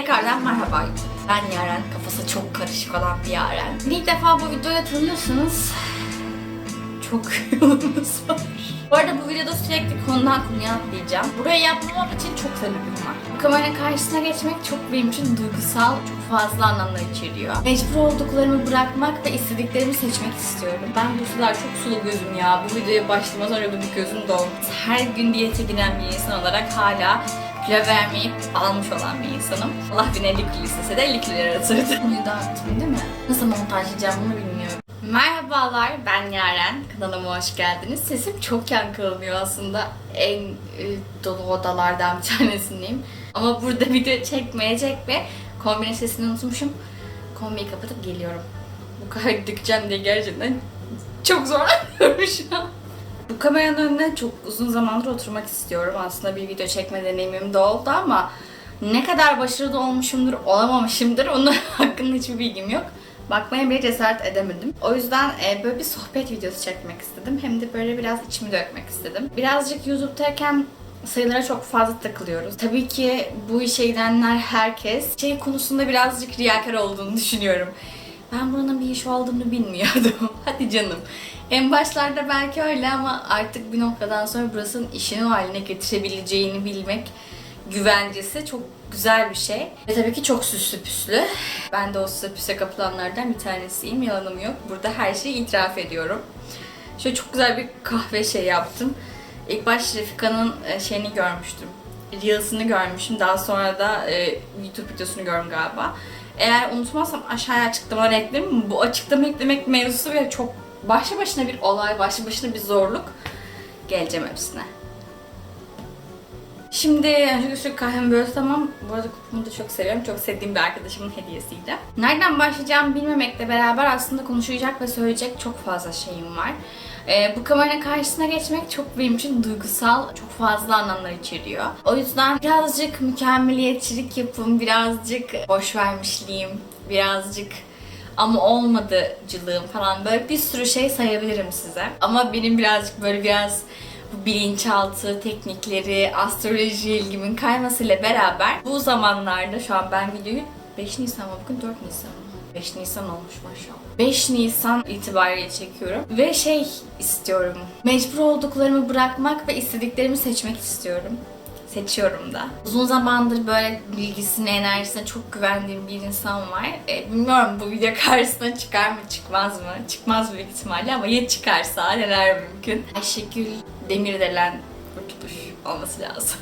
Tekrardan merhaba. Ben Yaren, kafası çok karışık olan bir Yaren. İlk defa bu videoya tanıyorsanız çok yolunuz var. Bu arada bu videoda sürekli konudan konuya atlayacağım. Burayı yapmamam için çok sebebim var. Bu kameranın karşısına geçmek çok benim için duygusal, çok fazla anlamlar içeriyor. Mecbur olduklarımı bırakmak ve istediklerimi seçmek istiyorum. Ben bu sıralar çok sulu gözüm ya. Bu videoya başlamadan önce bir gözüm dolmuş. Her gün diyete giren bir insan olarak hala kilo vermeyip almış olan bir insanım. Allah beni 50 kilo istese de 50 kilo yaratırdı. Konuyu dağıttım değil mi? Nasıl montajlayacağım bunu bilmiyorum. Merhabalar, ben Yaren. Kanalıma hoş geldiniz. Sesim çok yankılanıyor aslında. En e, dolu odalardan bir tanesindeyim. Ama burada video çekmeyecek ve kombinin sesini unutmuşum. Kombiyi kapatıp geliyorum. Bu kadar dikeceğim diye gerçekten çok zorlanıyorum şu an. Bu kameranın önüne çok uzun zamandır oturmak istiyorum. Aslında bir video çekme deneyimim de oldu ama ne kadar başarılı olmuşumdur, olamamışımdır onun hakkında hiçbir bilgim yok. Bakmaya bile cesaret edemedim. O yüzden e, böyle bir sohbet videosu çekmek istedim. Hem de böyle biraz içimi dökmek istedim. Birazcık YouTube'dayken sayılara çok fazla takılıyoruz. Tabii ki bu işe gidenler herkes şey konusunda birazcık riyakar olduğunu düşünüyorum. Ben buranın bir iş olduğunu bilmiyordum. Hadi canım. En başlarda belki öyle ama artık bir noktadan sonra burasının işini haline getirebileceğini bilmek güvencesi çok güzel bir şey. Ve tabii ki çok süslü püslü. Ben de o süslü püse kapılanlardan bir tanesiyim. Yalanım yok. Burada her şeyi itiraf ediyorum. Şöyle çok güzel bir kahve şey yaptım. İlk baş Refika'nın e, şeyini görmüştüm. Reels'ını görmüşüm. Daha sonra da e, YouTube videosunu gördüm galiba. Eğer unutmazsam aşağıya açıklamalara eklerim. Bu açıklama eklemek mevzusu ve çok başlı başına bir olay, başlı başına bir zorluk. Geleceğim hepsine. Şimdi öncelikle şu kahvemi böyle tamam. Bu arada kupumu da çok seviyorum. Çok sevdiğim bir arkadaşımın hediyesiydi. Nereden başlayacağımı bilmemekle beraber aslında konuşacak ve söyleyecek çok fazla şeyim var. Ee, bu kameranın karşısına geçmek çok benim için duygusal, çok fazla anlamlar içeriyor. O yüzden birazcık mükemmeliyetçilik yapım, birazcık boş vermişliğim, birazcık ama olmadıcılığım falan böyle bir sürü şey sayabilirim size. Ama benim birazcık böyle biraz bu bilinçaltı teknikleri, astroloji ilgimin kaymasıyla beraber bu zamanlarda şu an ben videoyu 5 Nisan mı bugün 4 Nisan? 5 Nisan olmuş maşallah. 5 Nisan itibariyle çekiyorum ve şey istiyorum. Mecbur olduklarımı bırakmak ve istediklerimi seçmek istiyorum. Seçiyorum da. Uzun zamandır böyle bilgisine, enerjisine çok güvendiğim bir insan var. E, bilmiyorum bu video karşısına çıkar mı, çıkmaz mı? Çıkmaz büyük ihtimalle ama ya çıkarsa neler mümkün? Ayşegül Demirdelen Kurtuluş olması lazım.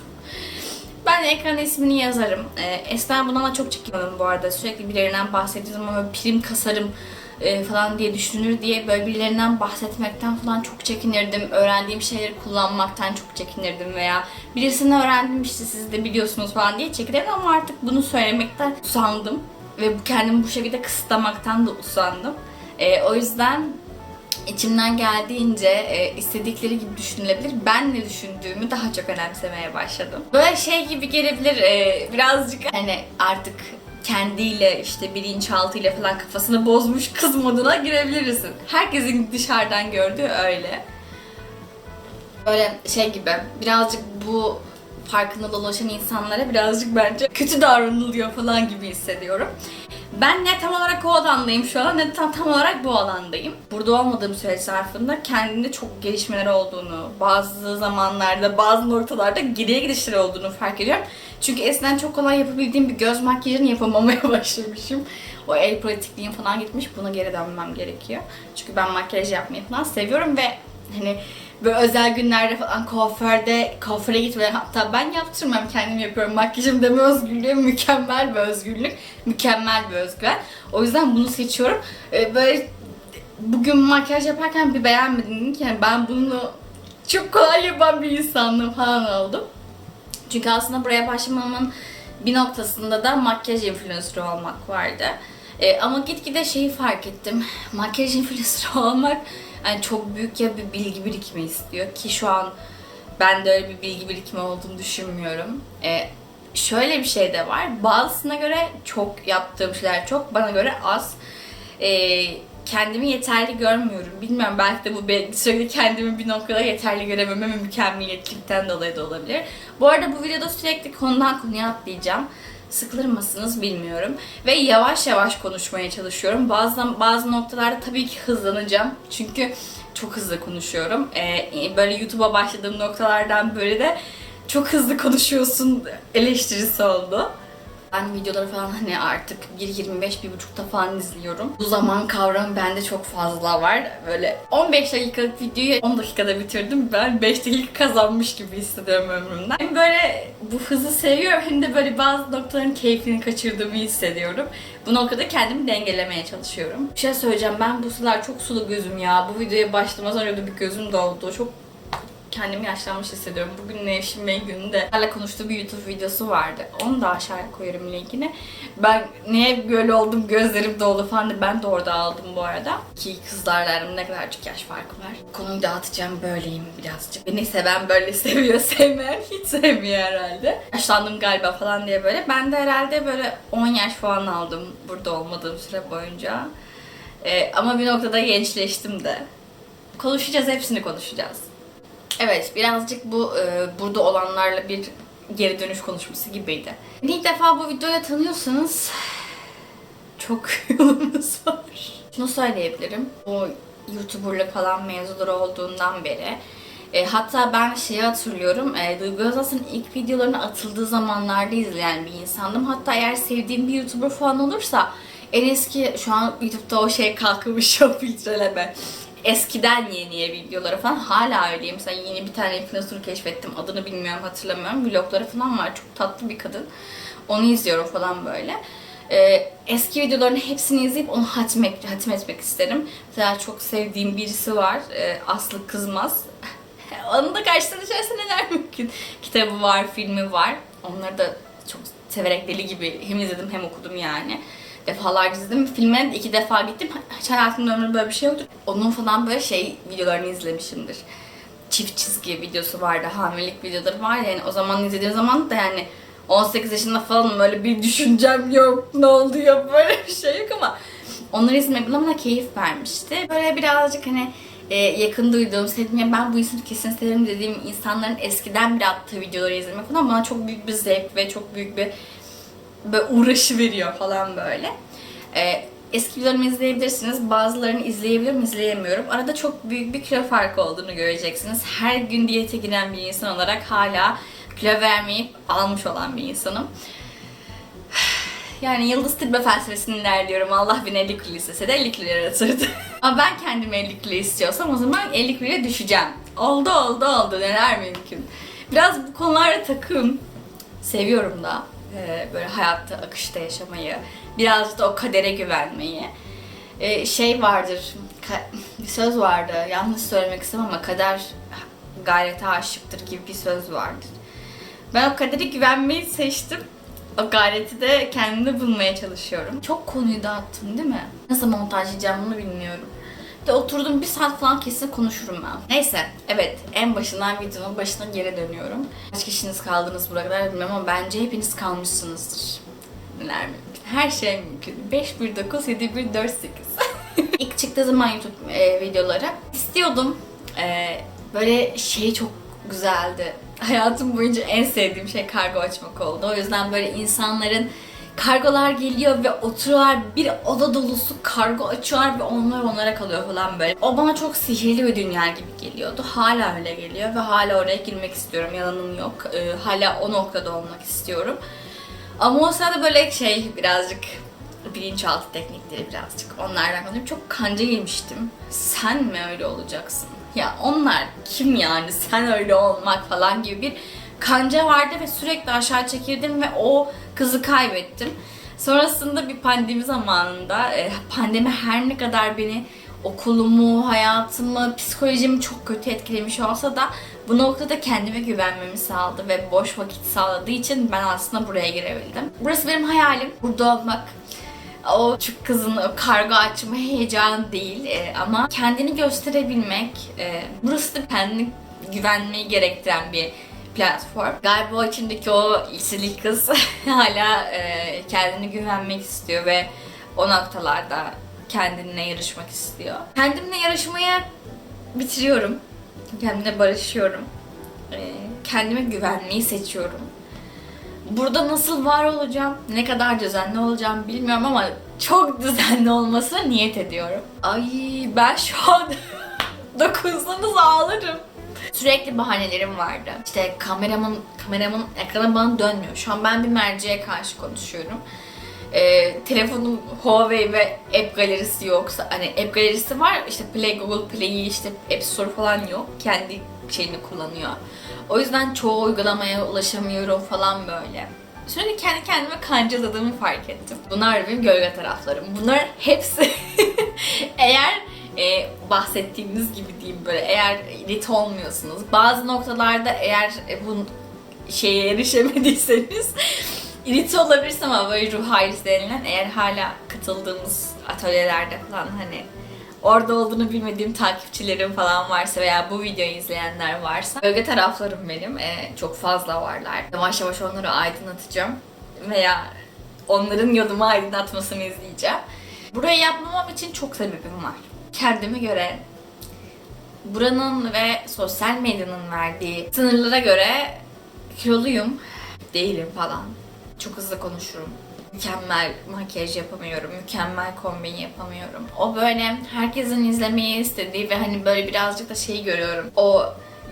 Ben ekran ismini yazarım. Ee, eskiden bundan da çok çekiniyorum bu arada. Sürekli birilerinden bahsediyordum ama prim kasarım e, falan diye düşünülür diye böyle birilerinden bahsetmekten falan çok çekinirdim. Öğrendiğim şeyleri kullanmaktan çok çekinirdim veya birisinden öğrendim işte siz de biliyorsunuz falan diye çekinirdim ama artık bunu söylemekten usandım. Ve kendimi bu şekilde kısıtlamaktan da usandım. Ee, o yüzden içimden geldiğince e, istedikleri gibi düşünülebilir. Ben ne düşündüğümü daha çok önemsemeye başladım. Böyle şey gibi gelebilir e, birazcık hani artık kendiyle işte bilinçaltıyla falan kafasını bozmuş kız moduna girebilirsin. Herkesin dışarıdan gördüğü öyle. Böyle şey gibi birazcık bu farkında dolaşan insanlara birazcık bence kötü davranılıyor falan gibi hissediyorum. Ben ne tam olarak o alandayım şu an ne tam, tam olarak bu alandayım. Burada olmadığım süreç zarfında kendimde çok gelişmeler olduğunu, bazı zamanlarda, bazı noktalarda geriye gidişler olduğunu fark ediyorum. Çünkü eskiden çok kolay yapabildiğim bir göz makyajını yapamamaya başlamışım. O el pratikliğim falan gitmiş. Buna geri dönmem gerekiyor. Çünkü ben makyaj yapmayı falan seviyorum ve hani böyle özel günlerde falan kuaförde kuaföre gitmeden hatta ben yaptırmam kendim yapıyorum. Makyajım deme özgürlüğü mükemmel bir özgürlük. Mükemmel bir özgüven. O yüzden bunu seçiyorum. Ee, böyle bugün makyaj yaparken bir beğenmedim. Ki yani ben bunu çok kolay yapan bir insanlığım falan oldum. Çünkü aslında buraya başlamamın bir noktasında da makyaj influencer olmak vardı. Ee, ama gitgide şeyi fark ettim. Makyaj influencer olmak yani çok büyük ya bir bilgi birikimi istiyor ki şu an ben de öyle bir bilgi birikimi olduğunu düşünmüyorum. Ee, şöyle bir şey de var. Bazısına göre çok yaptığım şeyler çok, bana göre az. Ee, kendimi yeterli görmüyorum. Bilmiyorum belki de bu belki kendimi bir noktada yeterli görememe ve mükemmeliyetçilikten dolayı da olabilir. Bu arada bu videoda sürekli konudan konuya atlayacağım. Sıkılır mısınız bilmiyorum. Ve yavaş yavaş konuşmaya çalışıyorum. Bazen bazı noktalarda tabii ki hızlanacağım. Çünkü çok hızlı konuşuyorum. Ee, böyle YouTube'a başladığım noktalardan böyle de çok hızlı konuşuyorsun eleştirisi oldu. Ben videoları falan hani artık 1.25-1.5'ta falan izliyorum. Bu zaman kavramı bende çok fazla var. Böyle 15 dakikalık videoyu 10 dakikada bitirdim. Ben 5 dakika kazanmış gibi hissediyorum ömrümden. Hem böyle bu hızı seviyorum hem de böyle bazı noktaların keyfini kaçırdığımı hissediyorum. Bu noktada kendimi dengelemeye çalışıyorum. Bir şey söyleyeceğim ben bu sıralar çok sulu gözüm ya. Bu videoya başlamadan önce bir gözüm doldu. Çok kendimi yaşlanmış hissediyorum. Bugün Nevşin Bey gününde hala konuştuğu bir YouTube videosu vardı. Onu da aşağıya koyarım linkini. Ben niye böyle oldum gözlerim doldu falan da ben de orada aldım bu arada. Ki kızlarla ne kadarcık yaş farkı var. Konuyu dağıtacağım böyleyim birazcık. Beni seven böyle seviyor, sevmeyen hiç sevmiyor herhalde. Yaşlandım galiba falan diye böyle. Ben de herhalde böyle 10 yaş falan aldım burada olmadığım süre boyunca. Ee, ama bir noktada gençleştim de. Konuşacağız, hepsini konuşacağız. Evet, birazcık bu e, burada olanlarla bir geri dönüş konuşması gibiydi. Beni ilk defa bu videoya tanıyorsanız çok yolumuz var. Şunu söyleyebilirim. O YouTuber'lık falan mevzuları olduğundan beri e, hatta ben şeyi hatırlıyorum. E, Duygu Özas'ın ilk videolarını atıldığı zamanlarda izleyen bir insandım. Hatta eğer sevdiğim bir YouTuber falan olursa en eski şu an YouTube'da o şey kalkmış o filtreleme eskiden yeniye videoları falan hala öyleyim. Mesela yeni bir tane influencer keşfettim. Adını bilmiyorum hatırlamıyorum. Vlogları falan var. Çok tatlı bir kadın. Onu izliyorum falan böyle. Ee, eski videoların hepsini izleyip onu hatmet, hatmetmek isterim. Mesela çok sevdiğim birisi var. Ee, Aslı Kızmaz. Onun da karşısında şöyle neler mümkün. Kitabı var, filmi var. Onları da çok severek deli gibi hem izledim hem okudum yani defalarca izledim. Filme iki defa gittim. Hiç hayatımda ömrümde böyle bir şey yoktu. Onun falan böyle şey videolarını izlemişimdir. Çift çizgi videosu vardı, hamilelik videoları var yani o zaman izlediğim zaman da yani 18 yaşında falan böyle bir düşüncem yok, ne oluyor böyle bir şey yok ama onları izlemek bana keyif vermişti. Böyle birazcık hani e, yakın duyduğum, sevdiğim, ben bu insanı kesin severim dediğim insanların eskiden bir attığı videoları izlemek falan bana çok büyük bir zevk ve çok büyük bir böyle uğraşı veriyor falan böyle. Ee, eski videolarımı izleyebilirsiniz. Bazılarını izleyebilirim, izleyemiyorum. Arada çok büyük bir kilo farkı olduğunu göreceksiniz. Her gün diyete giren bir insan olarak hala kilo vermeyip almış olan bir insanım. Yani Yıldız Tilbe felsefesini ilerliyorum. Allah beni 50 kilo istese de 50 kilo yaratırdı. Ama ben kendimi 50 kilo istiyorsam o zaman 50 kiloya düşeceğim. Oldu oldu oldu neler mümkün. Biraz bu konularda takım. Seviyorum da. Ee, böyle hayatta akışta yaşamayı, birazcık da o kadere güvenmeyi. Ee, şey vardır, bir söz vardı, yanlış söylemek istemem ama kader gayrete aşıktır gibi bir söz vardır. Ben o kadere güvenmeyi seçtim. O gayreti de kendimde bulmaya çalışıyorum. Çok konuyu dağıttım değil mi? Nasıl montajlayacağım bunu bilmiyorum. De oturdum bir saat falan kesin konuşurum ben. Neyse, evet en başından videonun başına geri dönüyorum. Kaç kişiniz kaldınız buraya kadar bilmiyorum ama bence hepiniz kalmışsınızdır. Neler mümkün? Her şey mümkün. 519 7148. İlk çıktığı zaman YouTube e, videoları istiyordum. E, böyle şey çok güzeldi. Hayatım boyunca en sevdiğim şey kargo açmak oldu. O yüzden böyle insanların kargolar geliyor ve oturuyorlar bir oda dolusu kargo açıyorlar ve onlar onlara kalıyor falan böyle. O bana çok sihirli bir dünya gibi geliyordu. Hala öyle geliyor ve hala oraya girmek istiyorum. Yalanım yok. Ee, hala o noktada olmak istiyorum. Ama o sırada böyle şey birazcık bilinçaltı teknikleri birazcık onlardan konuşuyorum. Çok kanca yemiştim. Sen mi öyle olacaksın? Ya onlar kim yani sen öyle olmak falan gibi bir kanca vardı ve sürekli aşağı çekirdim ve o kızı kaybettim. Sonrasında bir pandemi zamanında e, pandemi her ne kadar beni okulumu, hayatımı, psikolojimi çok kötü etkilemiş olsa da bu noktada kendime güvenmemi sağladı ve boş vakit sağladığı için ben aslında buraya girebildim. Burası benim hayalim. Burada olmak, o küçük kızın o kargo açma heyecanı değil e, ama kendini gösterebilmek, e, burası da kendini güvenmeyi gerektiren bir platform. Galiba içindeki o liseli kız hala e, kendini güvenmek istiyor ve o noktalarda kendine yarışmak istiyor. Kendimle yarışmaya bitiriyorum. Kendimle barışıyorum. E, kendime güvenmeyi seçiyorum. Burada nasıl var olacağım, ne kadar düzenli olacağım bilmiyorum ama çok düzenli olmasına niyet ediyorum. Ay ben şu an dokunsanız ağlarım. Sürekli bahanelerim vardı. İşte kameramın kameramın ekranı bana dönmüyor. Şu an ben bir merceğe karşı konuşuyorum. Ee, telefonum Huawei ve App Galerisi yoksa hani App Galerisi var işte Play Google Play'i işte App Store falan yok. Kendi şeyini kullanıyor. O yüzden çoğu uygulamaya ulaşamıyorum falan böyle. Sürekli kendi kendime kancaladığımı fark ettim. Bunlar benim gölge taraflarım. Bunlar hepsi eğer e, bahsettiğimiz gibi diyeyim böyle eğer irit olmuyorsunuz. Bazı noktalarda eğer e, bu şeye erişemediyseniz irite olabilirsin ama böyle ruh ailesi denilen eğer hala katıldığımız atölyelerde falan hani orada olduğunu bilmediğim takipçilerim falan varsa veya bu videoyu izleyenler varsa bölge taraflarım benim e, çok fazla varlar. Yavaş yavaş onları aydınlatacağım veya onların yolumu aydınlatmasını izleyeceğim. Burayı yapmamam için çok sebebim var. Kendime göre buranın ve sosyal medyanın verdiği sınırlara göre kiloluyum. Değilim falan. Çok hızlı konuşurum. Mükemmel makyaj yapamıyorum. Mükemmel kombin yapamıyorum. O böyle herkesin izlemeyi istediği ve hani böyle birazcık da şeyi görüyorum. O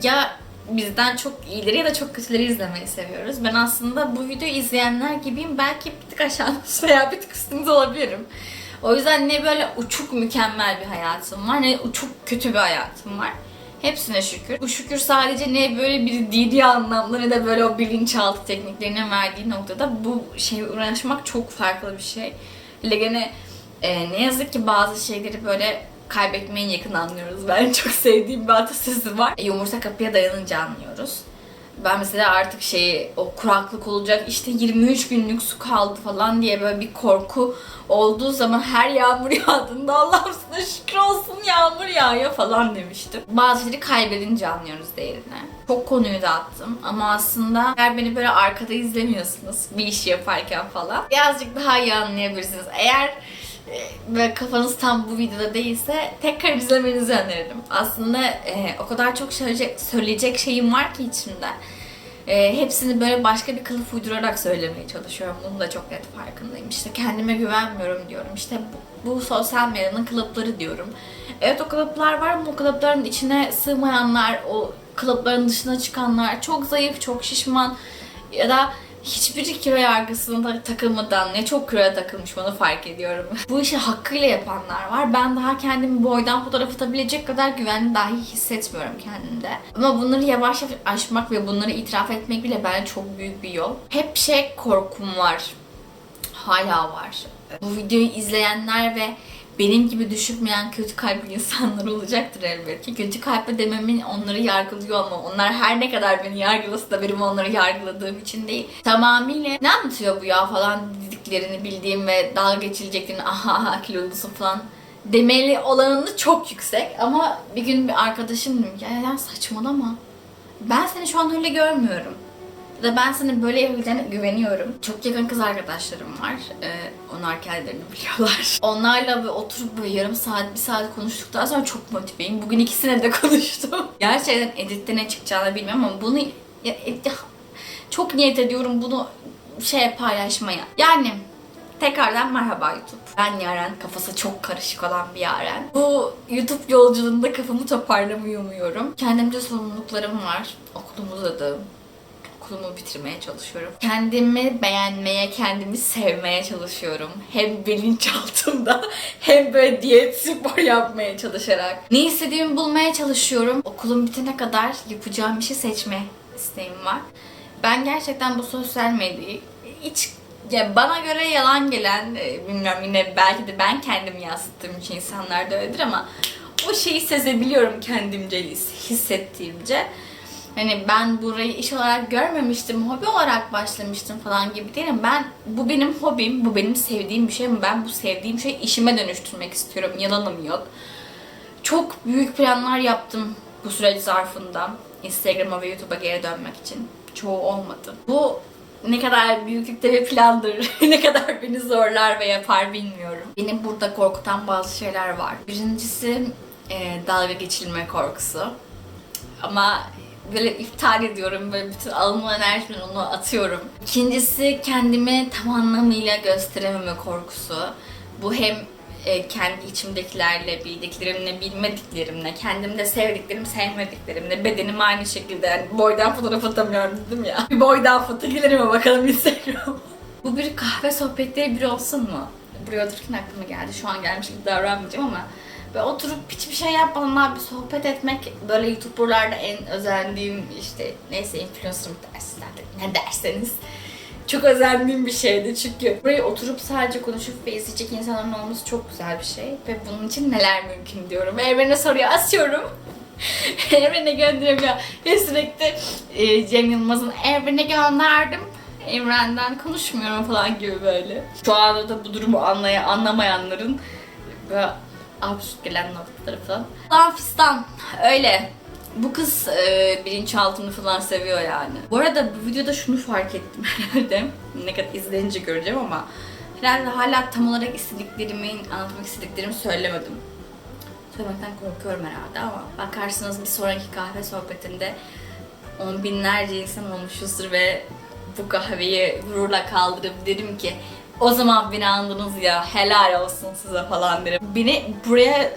ya bizden çok iyileri ya da çok kötüleri izlemeyi seviyoruz. Ben aslında bu videoyu izleyenler gibiyim. Belki bir tık aşağınız veya bir tık üstünüz olabilirim. O yüzden ne böyle uçuk mükemmel bir hayatım var ne uçuk kötü bir hayatım var. Hepsine şükür. Bu şükür sadece ne böyle bir dini anlamda ne de böyle o bilinçaltı tekniklerinin verdiği noktada bu şey uğraşmak çok farklı bir şey. Hele gene e, ne yazık ki bazı şeyleri böyle kaybetmeyi yakın anlıyoruz. Ben çok sevdiğim bir atasözü var. Yumurta kapıya dayanınca anlıyoruz. Ben mesela artık şeyi o kuraklık olacak işte 23 günlük su kaldı falan diye böyle bir korku olduğu zaman her yağmur yağdığında Allah'ım sana şükür olsun yağmur yağıyor falan demiştim. Bazı şeyleri kaybedince anlıyoruz değerini. Çok konuyu dağıttım ama aslında eğer beni böyle arkada izlemiyorsunuz bir işi yaparken falan birazcık daha iyi anlayabilirsiniz. Eğer ve kafanız tam bu videoda değilse tekrar izlemenizi öneririm. Aslında e, o kadar çok söyleyecek, söyleyecek şeyim var ki içimde. E, hepsini böyle başka bir kılıf uydurarak söylemeye çalışıyorum. Bunun da çok net farkındayım. İşte kendime güvenmiyorum diyorum. İşte bu, bu sosyal medyanın kılıpları diyorum. Evet o kılıplar var ama o kılıpların içine sığmayanlar, o kılıpların dışına çıkanlar, çok zayıf, çok şişman ya da hiçbir kilo yargısına takılmadan ne çok kiloya takılmış onu fark ediyorum. Bu işi hakkıyla yapanlar var. Ben daha kendimi boydan fotoğraf atabilecek kadar güvenli dahi hissetmiyorum kendimde. Ama bunları yavaş yavaş aşmak ve bunları itiraf etmek bile bence çok büyük bir yol. Hep şey korkum var. Hala var. Bu videoyu izleyenler ve benim gibi düşünmeyen kötü kalpli insanlar olacaktır elbet ki. Kötü kalpli dememin onları yargılıyor olmam. Onlar her ne kadar beni yargılasa da benim onları yargıladığım için değil. Tamamıyla ne anlatıyor bu ya falan dediklerini bildiğim ve dalga geçileceklerini aha aha kilolusun falan demeli olanını çok yüksek. Ama bir gün bir arkadaşım dedim ki ya neden saçmalama. Ben seni şu an öyle görmüyorum. Da ben senin böyle yapabileceğine güveniyorum. Çok yakın kız arkadaşlarım var. Ee, onlar kendilerini biliyorlar. Onlarla bir oturup böyle yarım saat, bir saat konuştuktan sonra çok motiveyim. Bugün ikisine de konuştum. Gerçekten editte ne çıkacağını bilmiyorum ama bunu ya, ya, çok niyet ediyorum bunu şeye paylaşmaya. Yani Tekrardan merhaba YouTube. Ben Yaren, kafası çok karışık olan bir Yaren. Bu YouTube yolculuğunda kafamı toparlamayı umuyorum. Kendimce sorumluluklarım var. Okulum uzadı okulumu bitirmeye çalışıyorum. Kendimi beğenmeye, kendimi sevmeye çalışıyorum. Hem bilinçaltımda hem böyle diyet spor yapmaya çalışarak. Ne istediğimi bulmaya çalışıyorum. Okulum bitene kadar yapacağım işi seçme isteğim var. Ben gerçekten bu sosyal medyayı hiç ya bana göre yalan gelen, e, bilmiyorum yine belki de ben kendimi yansıttığım için insanlar da öyledir ama o şeyi sezebiliyorum kendimce, hissettiğimce. Hani ben burayı iş olarak görmemiştim, hobi olarak başlamıştım falan gibi değilim. Ben, bu benim hobim, bu benim sevdiğim bir şey ama ben bu sevdiğim şeyi işime dönüştürmek istiyorum. Yalanım yok. Çok büyük planlar yaptım bu süreç zarfında. Instagram'a ve YouTube'a geri dönmek için. Çoğu olmadı. Bu ne kadar büyüklükte bir plandır, ne kadar beni zorlar ve yapar bilmiyorum. Beni burada korkutan bazı şeyler var. Birincisi e, dalga geçilme korkusu. Ama böyle iptal ediyorum. Böyle bütün alınma enerjimi onu atıyorum. İkincisi kendimi tam anlamıyla gösterememe korkusu. Bu hem e, kendi içimdekilerle, bildiklerimle, bilmediklerimle, kendimde sevdiklerim, sevmediklerimle, bedenim aynı şekilde. Yani boydan fotoğraf atamıyorum dedim ya. Bir boydan foto gelirim bakalım Instagram'a. Bu bir kahve sohbetleri bir olsun mu? Buraya otururken aklıma geldi. Şu an gelmiş gibi davranmayacağım ama böyle oturup hiçbir şey yapmadan abi sohbet etmek böyle YouTuber'larda en özendiğim işte neyse influencer artık ne derseniz çok özendiğim bir şeydi çünkü buraya oturup sadece konuşup ve izleyecek insanların olması çok güzel bir şey ve bunun için neler mümkün diyorum. Evrene soruyu asıyorum. Evrene gönderiyorum ve sürekli e, Cem Yılmaz'ın evrene gönderdim. Evrenden konuşmuyorum falan gibi böyle. Şu anda da bu durumu anlaya, anlamayanların absürt gelen noktaları falan. Lan fistan öyle. Bu kız e, bilinçaltını falan seviyor yani. Bu arada bu videoda şunu fark ettim herhalde. Ne kadar izleyince göreceğim ama herhalde hala tam olarak istediklerimi, anlatmak istediklerimi söylemedim. Söylemekten korkuyorum herhalde ama bakarsınız bir sonraki kahve sohbetinde on binlerce insan olmuşuzdur ve bu kahveyi gururla kaldırıp derim ki o zaman beni andınız ya helal olsun size falan derim. Beni buraya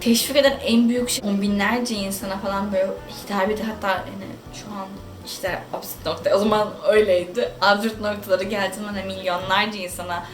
teşvik eden en büyük şey on binlerce insana falan böyle hitap ediyor. Hatta yani şu an işte absürt nokta. O zaman öyleydi. Absürt noktaları geldiğinde hani milyonlarca insana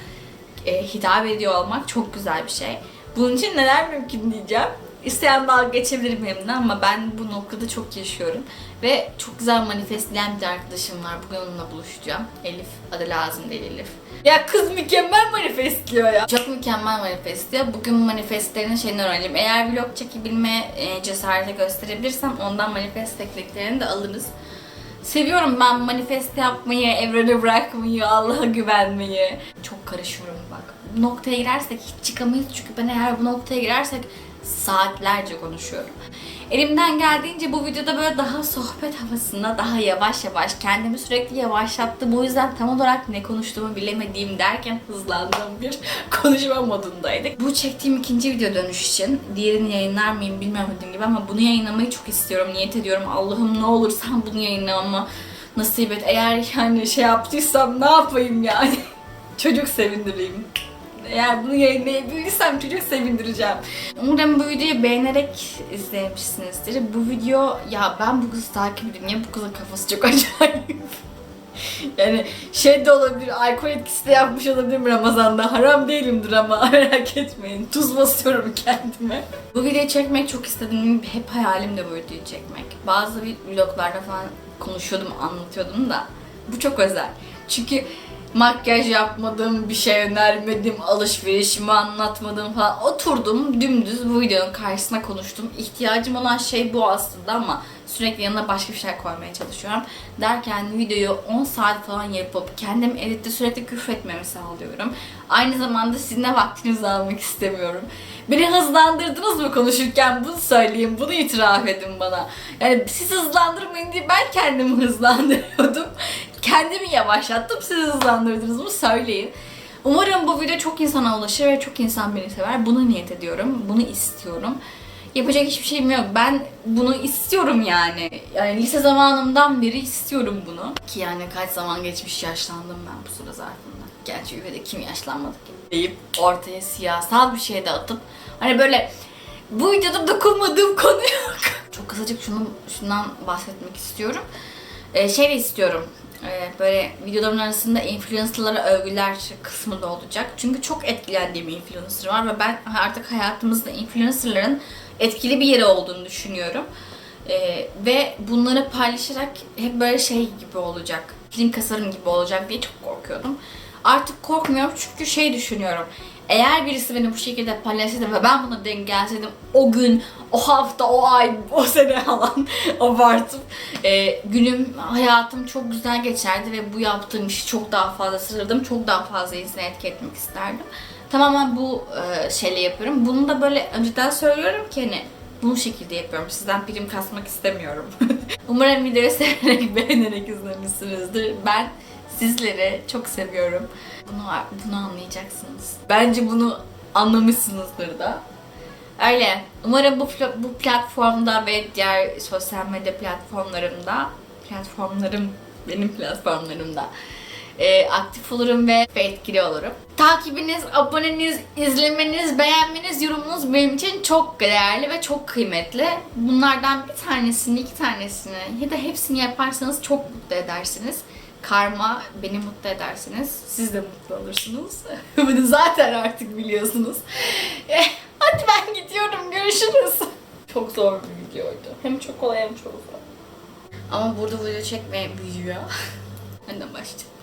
e, hitap ediyor olmak çok güzel bir şey. Bunun için neler mümkün diyeceğim. İsteyen dalga geçebilir benimle ama ben bu noktada çok yaşıyorum. Ve çok güzel manifestleyen bir arkadaşım var. Bugün onunla buluşacağım. Elif. Adı lazım değil Elif. Ya kız mükemmel manifestliyor ya. Çok mükemmel manifestliyor. Bugün manifestlerin şeyini öğreneceğim. Eğer vlog çekebilme e, cesareti gösterebilirsem ondan manifest tekniklerini de alırız. Seviyorum ben manifest yapmayı, evrene bırakmayı, Allah'a güvenmeyi. Çok karışıyorum bak. Bu noktaya girersek hiç çıkamayız çünkü ben eğer bu noktaya girersek saatlerce konuşuyorum. Elimden geldiğince bu videoda böyle daha sohbet havasında, daha yavaş yavaş kendimi sürekli yavaşlattım. O yüzden tam olarak ne konuştuğumu bilemediğim derken hızlandığım bir konuşma modundaydık. Bu çektiğim ikinci video dönüş için. Diğerini yayınlar mıyım bilmiyorum dediğim gibi ama bunu yayınlamayı çok istiyorum. Niyet ediyorum. Allah'ım ne olur sen bunu yayınlamamı nasip et. Eğer yani şey yaptıysam ne yapayım yani. Çocuk sevindireyim. Eğer bunu yayınlayabilirsem çocuk sevindireceğim. Umarım bu videoyu beğenerek izlemişsinizdir. Bu video ya ben bu kızı takip edeyim. Niye bu kızın kafası çok acayip. yani şey de olabilir, alkol etkisi de yapmış olabilirim Ramazan'da. Haram değilimdir ama merak etmeyin. Tuz basıyorum kendime. Bu videoyu çekmek çok istediğim hep hayalim de bu videoyu çekmek. Bazı vloglarda falan konuşuyordum, anlatıyordum da bu çok özel. Çünkü makyaj yapmadım, bir şey önermedim, alışverişimi anlatmadım falan. Oturdum dümdüz bu videonun karşısına konuştum. İhtiyacım olan şey bu aslında ama sürekli yanına başka bir şey koymaya çalışıyorum. Derken videoyu 10 saat falan yapıp kendim editte sürekli küfretmemi sağlıyorum. Aynı zamanda sizin de vaktinizi almak istemiyorum. Beni hızlandırdınız mı konuşurken bunu söyleyeyim, bunu itiraf edin bana. Yani siz hızlandırmayın diye ben kendimi hızlandırıyordum. Kendimi yavaşlattım, siz hızlandırdınız mı söyleyin. Umarım bu video çok insana ulaşır ve çok insan beni sever. Bunu niyet ediyorum, bunu istiyorum. Yapacak hiçbir şeyim yok. Ben bunu istiyorum yani. Yani lise zamanımdan beri istiyorum bunu. Ki yani kaç zaman geçmiş yaşlandım ben bu süre zarfında. Gerçi üvede kim yaşlanmadı ki? Deyip ortaya siyasal bir şey de atıp hani böyle bu videoda dokunmadığım konu yok. Çok kısacık şunu, şundan bahsetmek istiyorum. Ee, şey de istiyorum. Ee, böyle videoların arasında influencerlara övgüler kısmı da olacak. Çünkü çok etkilendiğim influencer var ve ben artık hayatımızda influencerların etkili bir yeri olduğunu düşünüyorum. Ee, ve bunları paylaşarak hep böyle şey gibi olacak. Film kasarım gibi olacak diye çok korkuyordum. Artık korkmuyorum çünkü şey düşünüyorum. Eğer birisi beni bu şekilde paylaşsaydı ve ben buna denk gelseydim o gün, o hafta, o ay, o sene falan abartıp e, günüm, hayatım çok güzel geçerdi ve bu yaptığım işi çok daha fazla sırırdım. Çok daha fazla insana etki etmek isterdim. Tamamen bu e, şeyle yapıyorum. Bunu da böyle önceden söylüyorum ki hani bu şekilde yapıyorum. Sizden prim kasmak istemiyorum. Umarım videoyu severek, beğenerek izlemişsinizdir. Ben sizleri çok seviyorum. Bunu, bunu anlayacaksınız. Bence bunu anlamışsınızdır da. Öyle. Umarım bu bu platformda ve diğer sosyal medya platformlarımda platformlarım benim platformlarımda e, aktif olurum ve etkili olurum. Takibiniz, aboneniz, izlemeniz, beğenmeniz, yorumunuz benim için çok değerli ve çok kıymetli. Bunlardan bir tanesini, iki tanesini ya da hepsini yaparsanız çok mutlu edersiniz. Karma beni mutlu edersiniz. Siz de mutlu olursunuz. Bunu zaten artık biliyorsunuz. Eh, Hadi ben gidiyorum. Görüşürüz. Çok zor bir videoydu. Hem çok kolay hem çok zor. Ama burada video çekmeye büyüyor. Hadi başlayalım.